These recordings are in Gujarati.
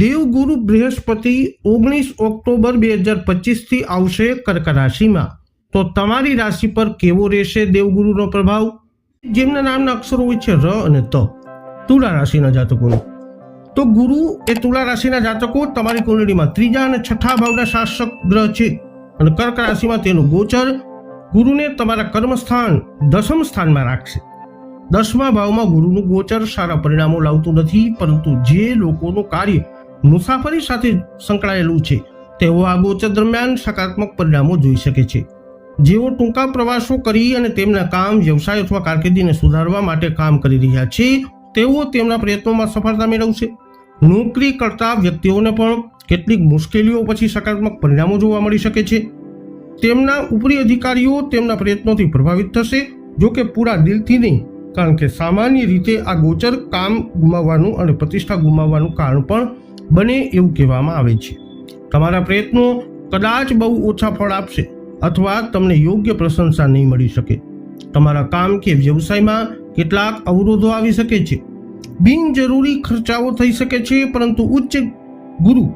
દેવગુરુ બૃહસ્પતિ ઓગણીસ ઓક્ટોબર બે હજાર પચીસથી આવશે કર્ક રાશિમાં. તો તમારી રાશિ પર કેવો રહેશે દેવગુરુનો પ્રભાવ? જેમના નામના અક્ષરો હોય છે ર અને ત. તુલા રાશિના જાતકોનો. તો ગુરુ એ તુલા રાશિના જાતકો તમારી કુંડળીમાં ત્રીજા અને છઠ્ઠા ભાવના શાસક ગ્રહ છે. અને કર્ક રાશિમાં તેનું ગોચર ગુરુને તમારા કર્મસ્થાન દસમ સ્થાનમાં રાખશે. દસમા ભાવમાં ગુરુનું ગોચર સારા પરિણામો લાવતું નથી, પરંતુ જે લોકોનું કાર્ય મુસાફરી સાથે સંકળાયેલું છે. તેઓ આ ગોચર દરમિયાન સકારાત્મક પરિણામો જોઈ શકે છે. જેઓ ટૂંકા પ્રવાસો કરી અને તેમના કામ, વ્યવસાય અથવા કારકિર્દીને સુધારવા માટે કામ કરી રહ્યા છે, તેઓ તેમના પ્રયત્નોમાં સફળતા મેળવશે. નોકરી કરતા વ્યક્તિઓને પણ કેટલીક મુશ્કેલીઓ પછી સકારાત્મક પરિણામો જોવા મળી શકે છે. તેમના ઉપરી અધિકારીઓ તેમના પ્રયત્નોથી પ્રભાવિત થશે, જો કે પૂરા દિલથી નહીં, કારણ કે સામાન્ય રીતે આ ગોચર કામ ગુમાવવાનું અને પ્રતિષ્ઠા ગુમાવવાનું કારણ પણ બને એવું કહેવામાં આવે છે. તમારા પ્રયત્નો કદાચ બહુ ઓછા ફળ આપશે અથવા તમને યોગ્ય પ્રશંસા નહીં મળી શકે. તમારા કામ કે વ્યવસાયમાં કેટલાક અવરોધો આવી શકે છે. બિનજરૂરી ખર્ચાઓ થઈ શકે છે, પરંતુ ઉચ્ચ ગુરુ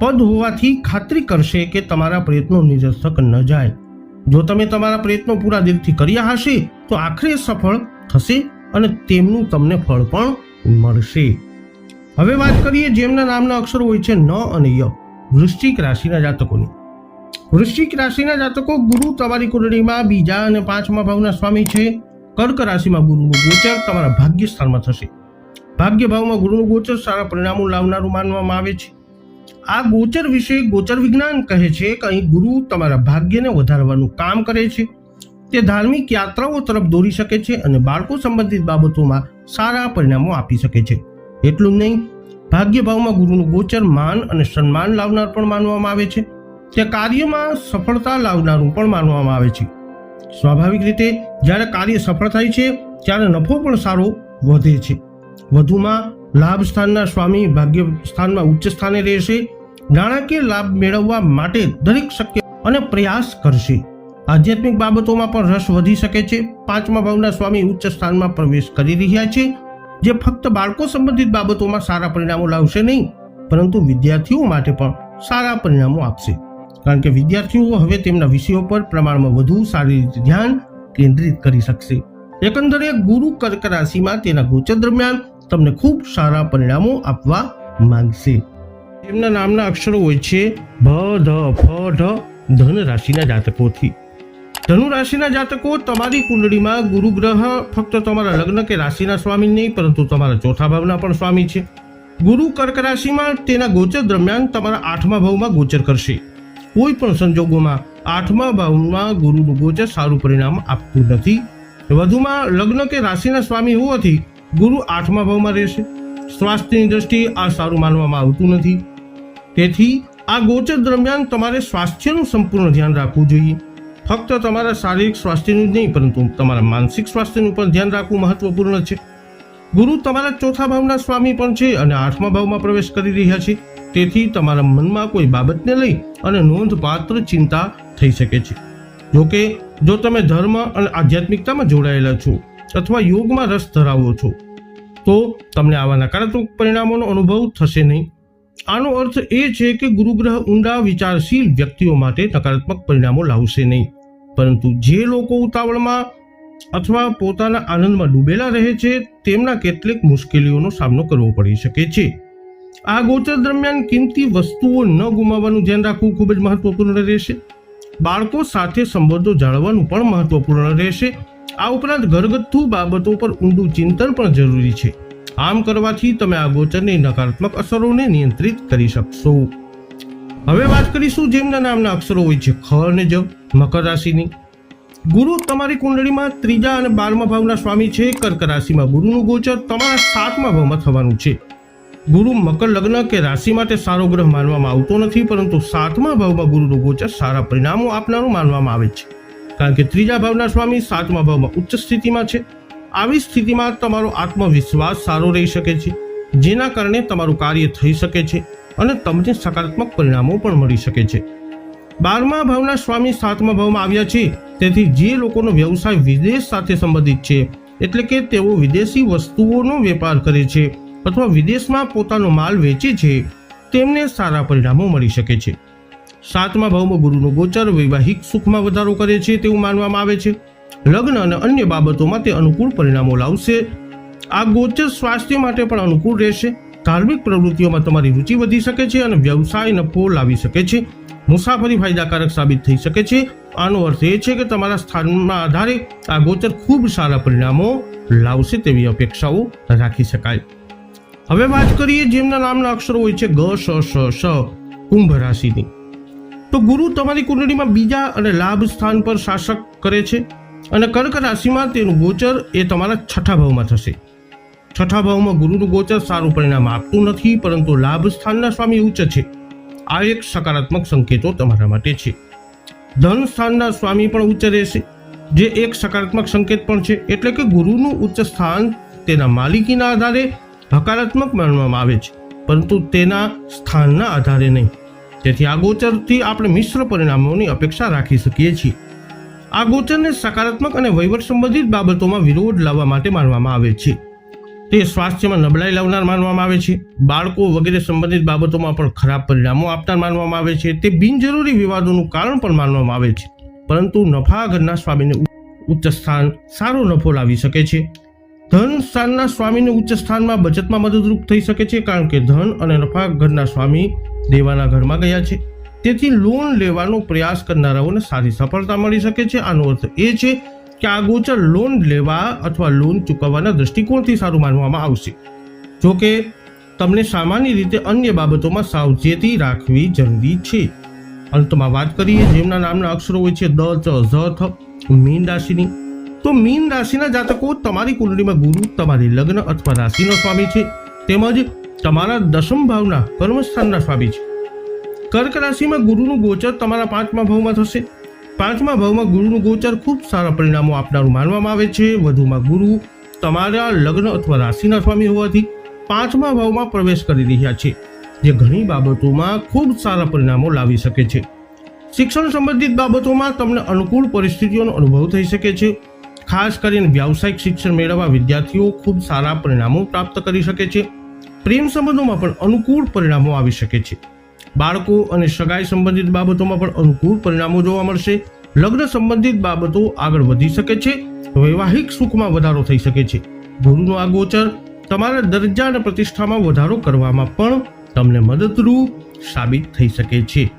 પદ હોવાથી ખાતરી કરશે કે તમારા પ્રયત્નો નિરર્થક ન જાય. જો તમે તમારા પ્રયત્નો પૂરા દિલથી કર્યા હશે, તો આખરે સફળ થશે અને તેમનું તમને ફળ પણ મળશે. હવે વાત કરીએ જેમના નામના અક્ષરો હોય છે ન અને ય, વૃશ્ચિક રાશિના જાતકોની. વૃશ્ચિક રાશિના જાતકો ગુરુ તમારી કુંડળીમાં, બીજા અને પાંચમા ભાવના સ્વામી છે. કર્ક રાશિમાં ગુરુનું ગોચર તમારા ભાગ્ય સ્થાનમાં થશે. ભાગ્ય ભાવમાં ગુરુનું ગોચર સારા પરિણામો લાવનારું માનવામાં આવે છે. આ ગોચર વિશે ગોચર વિજ્ઞાન કહે છે કે અહીં ગુરુ તમારા ભાગ્યને વધારવાનું કામ કરે છે. તે ધાર્મિક યાત્રાઓ તરફ દોરી શકે છે અને બાળકો સંબંધિત બાબતોમાં સારા પરિણામો આપી શકે છે. એટલું જ નહીં, ભાગ્યભાવમાં ગુરુનું ગોચર માન અને સન્માન લાવનાર પણ માનવામાં આવે છે. તે કાર્યમાં સફળતા લાવનારું પણ માનવામાં આવે છે. સ્વાભાવિક રીતે, જ્યારે કાર્ય સફળ થાય છે, ત્યારે નફો પણ સારો વધે છે. વધુમાં, લાભ સ્થાનના સ્વામી ભાગ્ય સ્થાનમાં ઉચ્ચ સ્થાને રહેશે. નાણાકીય લાભ મેળવવા માટે દરેક શક્ય અને પ્રયાસ કરશે. આધ્યાત્મિક બાબતોમાં પણ રસ વધી શકે છે. પાંચમા ભાવના સ્વામી ઉચ્ચ સ્થાનમાં પ્રવેશ કરી રહ્યા છે. જે ફક્ત બાળકો સંબંધિત બાબતોમાં સારા પરિણામો લાવશે નહીં, પરંતુ વિદ્યાર્થીઓ માટે પણ સારા પરિણામો આપશે. કારણ કે વિદ્યાર્થીઓ હવે તેમના વિષયો પર પ્રમાણમાં વધુ સારી રીતે ધ્યાન કેન્દ્રિત કરી શકશે. એકંદરે ગુરુ કર્ક રાશિમાં તેના ગોચર દરમિયાન તમને ખૂબ સારા પરિણામો આપવા માંગશે. તેમના નામના અક્ષરો હોય છે, ભ, ધ, ફ, ઢ, ધન રાશિના જાતકોથી. ધનુ રાશિના જાતકો, તમારી કુંડળીમાં ગુરુ ગ્રહ ફક્ત તમારા લગ્ન કે રાશિના સ્વામી નહીં, પરંતુ તમારા ચોથા ભાવના પણ સ્વામી છે. ગુરુ કર્ક રાશિમાં તેના ગોચર દરમિયાન તમારા આઠમા ભાવમાં ગોચર કરશે. કોઈ પણ સંજોગોમાં આઠમા ભાવમાં ગુરુનું ગોચર સારું પરિણામ આપતું નથી. વધુમાં લગ્ન કે રાશિના સ્વામી હોવાથી ગુરુ આઠમા ભાવમાં રહેશે. સ્વાસ્થ્યની દ્રષ્ટિએ આ સારું માનવામાં આવતું નથી. તેથી આ ગોચર દરમિયાન તમારે સ્વાસ્થ્યનું સંપૂર્ણ ધ્યાન રાખવું જોઈએ. ફક્ત તમારા શારીરિક સ્વાસ્થ્યનું જ નહીં, પરંતુ તમારા માનસિક સ્વાસ્થ્યનું પણ ધ્યાન રાખવું મહત્વપૂર્ણ છે. ગુરુ તમારા ચોથા ભાવના સ્વામી પણ છે અને આઠમા ભાવમાં પ્રવેશ કરી રહ્યા છે. તેથી તમારા મનમાં કોઈ બાબતને લઈ અને નોંધપાત્ર ચિંતા થઈ શકે છે. જોકે, જો તમે ધર્મ અને આધ્યાત્મિકતામાં જોડાયેલા છો અથવા યોગમાં રસ ધરાવો છો, તો તમને આવા નકારાત્મક પરિણામોનો અનુભવ થશે નહીં. આનો અર્થ એ છે કે ગુરુગ્રહ ઊંડા વિચારશીલ વ્યક્તિઓ માટે નકારાત્મક પરિણામો લાવશે નહીં. પરંતુ જે લોકો ઉતાવળમાં અથવા પોતાના આનંદમાં ડૂબેલા રહે છે, તેમના કેટલીક મુશ્કેલીઓનો સામનો કરવો પડી શકે છે. આ ગોચર દરમિયાન કિંમતી વસ્તુઓ ન ગુમાવવાનું ધ્યાન રાખવું ખૂબ જ મહત્વપૂર્ણ રહેશે. બાળકો સાથે સંબંધો જાળવવાનું પણ મહત્વપૂર્ણ રહેશે. આ ઉપરાંત ઘરગથ્થુ બાબતો પર ઊંડું ચિંતન પણ જરૂરી છે. આમ કરવાથી તમે આ ગોચરની નકારાત્મક અસરોને નિયંત્રિત કરી શકશો. હવે વાત કરીશું જેમના નામના અક્ષરો હોય છે, ખ અને જ, મકર રાશિની. ગુરુ તમારી કુંડળીમાં ત્રીજા અને બારમા ભાવના સ્વામી છે. કર્ક રાશિમાં ગુરુનું ગોચર તમારા સાતમા ભાવમાં થવાનું છે. ગુરુ મકર લગ્ન કે રાશિ માટે સારો ગ્રહ માનવામાં આવતો નથી, પરંતુ સાતમા ભાવમાં ગુરુનું ગોચર સારા પરિણામો આપનારું માનવામાં આવે છે. કારણ કે ત્રીજા ભાવના સ્વામી સાતમા ભાવમાં ઉચ્ચ સ્થિતિમાં છે. આવી સ્થિતિમાં તમારો આત્મવિશ્વાસ સારો રહી શકે છે, જેના કારણે તમારું કાર્ય થઈ શકે છે. અને તમને સકારાત્મક પરિણામો પણ મળી શકે છે. બારમા ભાવના સ્વામી સાતમા ભાવમાં આવ્યા છે. તેથી જે લોકોનો વ્યવસાય વિદેશ સાથે સંબંધિત છે, એટલે કે તેઓ વિદેશી વસ્તુઓનો વેપાર કરે છે અથવા વિદેશમાં પોતાનો માલ વેચે છે, તેમને સારા પરિણામો મળી શકે છે. સાતમા ભાવમાં ગુરુનો ગોચર, વૈવાહિક સુખમાં વધારો કરે છે તેવું માનવામાં આવે છે. લગ્ન અને અન્ય બાબતોમાં તે અનુકૂળ પરિણામો લાવશે. આ ગોચર સ્વાસ્થ્ય માટે પણ અનુકૂળ રહેશે. ધાર્મિક પ્રવૃત્તિઓમાં તમારી રુચિ વધી શકે છે અને વ્યવસાય નફો લાવી શકે છે. મુસાફરી ફાયદાકારક સાબિત થઈ શકે છે. આનો અર્થ એ છે કે તમારા સ્થાનના આધારે આ ગોચર ખૂબ સારા પરિણામો લાવશે તેવી અપેક્ષાઓ રાખી શકાય. હવે વાત કરીએ જેમના નામના અક્ષરો હોય છે ગ શ શ શ કુંભ રાશિની. તો ગુરુ તમારી કુંડળીમાં બીજા અને લાભ સ્થાન પર શાસક કરે છે અને કર્ક રાશિમાં તેનું ગોચર એ તમારા છઠ્ઠા ભાવમાં થશે. છઠ્ઠા ભાવમાં ગુરુનું ગોચર સારું પરિણામ આપતું નથી, પરંતુ લાભ સ્થાનના સ્વામી ઉચ્ચ છે. આ એક સકારાત્મક સંકેતો તમારા માટે છે. ધન સ્થાનના સ્વામી પણ ઉચ્ચ રહેશે, જે એક સકારાત્મક સંકેત પણ છે. એટલે કે ગુરુનું ઉચ્ચ સ્થાન તેના માલિકીના આધારે હકારાત્મક માનવામાં આવે છે, પરંતુ તેના સ્થાનના આધારે નહીં. તેથી આ ગોચરથી આપણે મિશ્ર પરિણામોની અપેક્ષા રાખી શકીએ છીએ. આ ગોચરને સકારાત્મક અને વહીવટ સંબંધિત બાબતોમાં વિરોધ લાવવા માટે માનવામાં આવે છે. તે સ્વાસ્થ્યમાં નબળાઈ લાવનાર માનવામાં આવે છે. બાળકો વગેરે સંબંધિત બાબતોમાં પણ ખરાબ પરિણામો આપનાર માનવામાં આવે છે. તે બિનજરૂરી વિવાદોનું કારણ પણ માનવામાં આવે છે. પરંતુ નફા ઘરના સ્વામીને ઉચ્ચ સ્થાન સારો નફો લાવી શકે છે. ધન સ્થાનના સ્વામીને ઉચ્ચ સ્થાનમાં બચતમાં મદદરૂપ થઈ શકે છે કારણ કે ધન અને નફા ઘરના સ્વામી દેવાના ઘરમાં ગયા છે. તેથી લોન લેવાનો પ્રયાસ કરનારાઓને સારી સફળતા મળી શકે છે. આનો અર્થ એ છે કે આ ગોચર લોન લેવા અથવા લોન ચૂકવવાના દૃષ્ટિકોણથી સારું માનવામાં આવશે. જો કે તમને સામાન્ય રીતે અન્ય બાબતોમાં સાવચેતી રાખવી જરૂરી છે. અંતમાં વાત કરીએ, જેમના નામના અક્ષરો હોય છે, દ, ચ, ઝ, થ, મીન રાશિની. તો મીન રાશિના જાતકો તમારી કુંડળીમાં ગુરુ, તમારી લગ્ન અથવા રાશિનો સ્વામી છે. તેમજ તમારા દશમ ભાવના કર્મસ્થાનના સ્વામી છે. કર્ક રાશિમાં ગુરુનું ગોચર તમારા પાંચમા ભાવમાં થશે. પાંચમા ભાવમાં ગુરુનું ગોચર ખૂબ સારા પરિણામો આપનારું માનવામાં આવે છે. વધુમાં ગુરુ તમારા લગ્ન અથવા રાશિના સ્વામી હોવાથી પાંચમા ભાવમાં પ્રવેશ કરી રહ્યા છે, જે ઘણી બાબતોમાં ખૂબ સારા પરિણામો લાવી શકે છે. શિક્ષણ સંબંધિત બાબતોમાં તમને અનુકૂળ પરિસ્થિતિઓનો અનુભવ થઈ શકે છે. ખાસ કરીને વ્યાવસાયિક શિક્ષણ મેળવવા વિદ્યાર્થીઓ ખૂબ સારા પરિણામો પ્રાપ્ત કરી શકે છે. પ્રેમ સંબંધોમાં પણ અનુકૂળ પરિણામો આવી શકે છે. બાળકો અને સગાઈ સંબંધિત બાબતોમાં પણ અનુકૂળ પરિણામો જોવા મળશે. લગ્ન સંબંધિત બાબતો આગળ વધી શકે છે. વૈવાહિક સુખમાં વધારો થઈ શકે છે. ગુરુનો આ ગોચર તમારા દરજ્જા અને પ્રતિષ્ઠામાં વધારો કરવામાં પણ તમને મદદરૂપ સાબિત થઈ શકે છે.